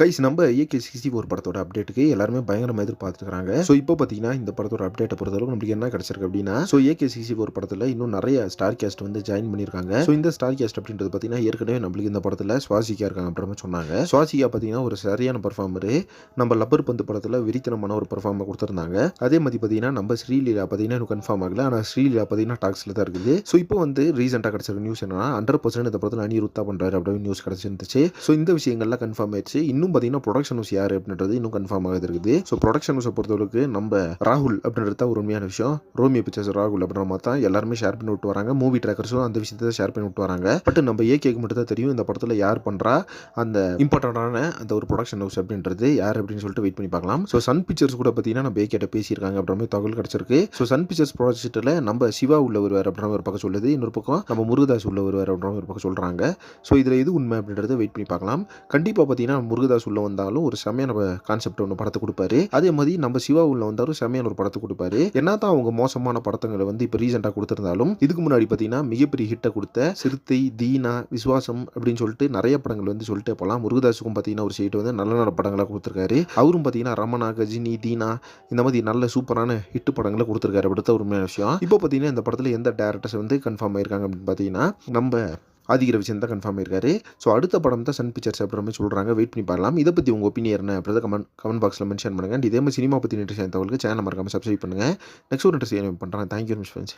Guys நம்ம AK sixty four படத்தோட அப்டேட்டுக்கு எல்லாருமே பயங்கரமாக எதிர்பார்த்துருக்காங்க ஸோ இப்போ பார்த்தீங்கன்னா இந்த படத்தோட அப்டேட்டை பொறுத்தளவுக்கு நம்மளுக்கு என்ன கிடச்சிருக்கு அப்படின்னா ஸோ ஏகே சிக்ஸ்டி ஃபோர் படத்தில் இன்னும் நிறைய ஸ்டார் கேஸ்ட் வந்து ஜாயின் பண்ணியிருக்காங்க. ஸோ இந்த ஸ்டார் கேஸ்ட் அப்படின்றது பார்த்தீங்கன்னா ஏற்கனவே நம்மளுக்கு இந்த படத்தில் சுவாசிக்கா இருக்காங்க அப்புறமா சொன்னாங்க. சுவாசிகா பார்த்தீங்கன்னா ஒரு சரியான பர்ஃபார்மரு நம்ம லப்பர் பந்து படத்தில் விரித்தனமான ஒரு பர்ஃபார்மர் கொடுத்துருந்தாங்க. அதே மாதிரி பார்த்தீங்கன்னா நம்ம ஸ்ரீலீலா பார்த்தீங்கன்னா இன்னும் கன்ஃபார்ம் ஆகல. ஆனால் ஸ்ரீலீலா பார்த்தீங்கன்னா டாக்ஸில் தான் இருக்குது. ஸோ இப்போ வந்து ரீசெண்டாக கிடச்சிருக்க நியூஸ் என்னன்னா ஹண்ட்ரட் பர்சன்ட் இந்த படத்தில் அனிருத்தா பண்ணுறாரு அப்படின்னு நியூஸ் கிடச்சிருந்துச்சு. ஸோ இந்த விஷயங்கள்லாம் கன்ஃபார்ம் ஆயிடுச்சு. இன்னும் பார்த்தீங்கன்னா ப்ரொடக்ஷன் ஹவுஸ் யார் அப்படின்றது இன்னும் கன்ஃபார்ம் ஆகுது இருக்குது. ஸோ ப்ரொடக்ஷன் ஹவுஸை பொறுத்தவரைக்கு நம்ம ராகுல் அப்படின்றது தான் ஒரு உண்மையான விஷயம். ரோமியோ பிக்சர்ஸ் ராகுல் அப்படின்ற மாதிரி தான் எல்லாருமே ஷேர் பண்ணி விட்டு வராங்க. மூவி ட்ராக்கர்ஸும் அந்த விஷயத்தை ஷேர் பண்ணி விட்டு வராங்க. பட் நம்ம ஏகேக்கு மட்டும் தான் தெரியும் இந்த படத்தில் யார் பண்ணுறா அந்த இம்பார்ட்டண்டான அந்த ஒரு ப்ரொடக்ஷன் ஹவுஸ் அப்படின்றது யார் அப்படின்னு சொல்லிட்டு வெயிட் பண்ணி பார்க்கலாம். ஸோ சன் பிக்சர்ஸ் கூட பார்த்தீங்கன்னா நம்ம ஏகேட்ட பேசியிருக்காங்க அப்படின்ற மாதிரி தகவல் கிடச்சிருக்கு. ஸோ சன் பிக்சர்ஸ் ப்ராஜெக்ட்டில் நம்ம சிவா உள்ள வருவார் அப்படின்ற ஒரு பக்கம் சொல்லுது. இன்னொரு பக்கம் நம்ம முருகதாஸ் உள்ள வருவார் அப்படின்ற ஒரு பக்கம் சொல்கிறாங்க ஸோ இதில் எது உண்மை அப்படின்றத வெயிட் பண்ணி பார்க்கலாம். கண்டிப்பாக பார்த்தீங்கன்னா முருகதாஸ் உள்ள வந்தாலும் ஒரு செமையான கான்செப்ட் ஒன்று படத்தை கொடுப்பாரு. அதே மாதிரி நம்ம சிவா உள்ள வந்தாலும் செமையான ஒரு படத்தை கொடுப்பாரு. என்ன தான் அவங்க மோசமான படத்தங்களை வந்து இப்போ ரீசெண்டாக கொடுத்துருந்தாலும் இதுக்கு முன்னாடி பார்த்தீங்கன்னா மிகப்பெரிய ஹிட்டை கொடுத்த சிறுத்தை தீனா விஸ்வாசம் அப்படின்னு சொல்லிட்டு நிறைய படங்கள் வந்து சொல்லிட்டே போகலாம் முருகதாஸுக்கும் பார்த்தீங்கன்னா ஒரு சைட்டு வந்து நல்ல நல்ல படங்களாக கொடுத்துருக்காரு. அவரும் பார்த்தீங்கன்னா ரமணா கஜினி தீனா இந்த மாதிரி நல்ல சூப்பரான ஹிட் படங்களை கொடுத்துருக்காரு. அப்படித்த ஒரு உண்மையான விஷயம். இப்போ பார்த்தீங்கன்னா இந்த படத்தில் எந்த டேரக்டர்ஸ் வந்து கன்ஃபார்ம் ஆயிருக்காங்க அப்படின்னு பார்த்தீங்கன்னா நம்ம ஆதிகிற விஷயம் தான் கன்ஃபார்ம் ஆயிருக்காரு ஸோ அடுத்த படம் தான் சன் பிக்சர்ஸ் அப்படின்ற மாதிரி சொல்கிறாங்க வெயிட் பண்ணி பார்க்கலாம். இதை பற்றி உங்கள் ஒப்பீனியன் என்ன அப்படின்றத கமெண்ட் கமெண்ட் பாக்ஸில் மென்ஷன் பண்ணுங்கள் இதே மாதிரி சினிமா பற்றி இன்ட்ரெஸ்ட் தகவலுக்கு சேனல் மறக்காமல் சப்ஸ்கிரைப் பண்ணுங்கள் நெக்ஸ்ட் ஒரு இன்ட்ரெஸ்ட் பண்ணுறேன் தேங்க்யூ மிஸ் ஃப்ரெண்ட்ஸ்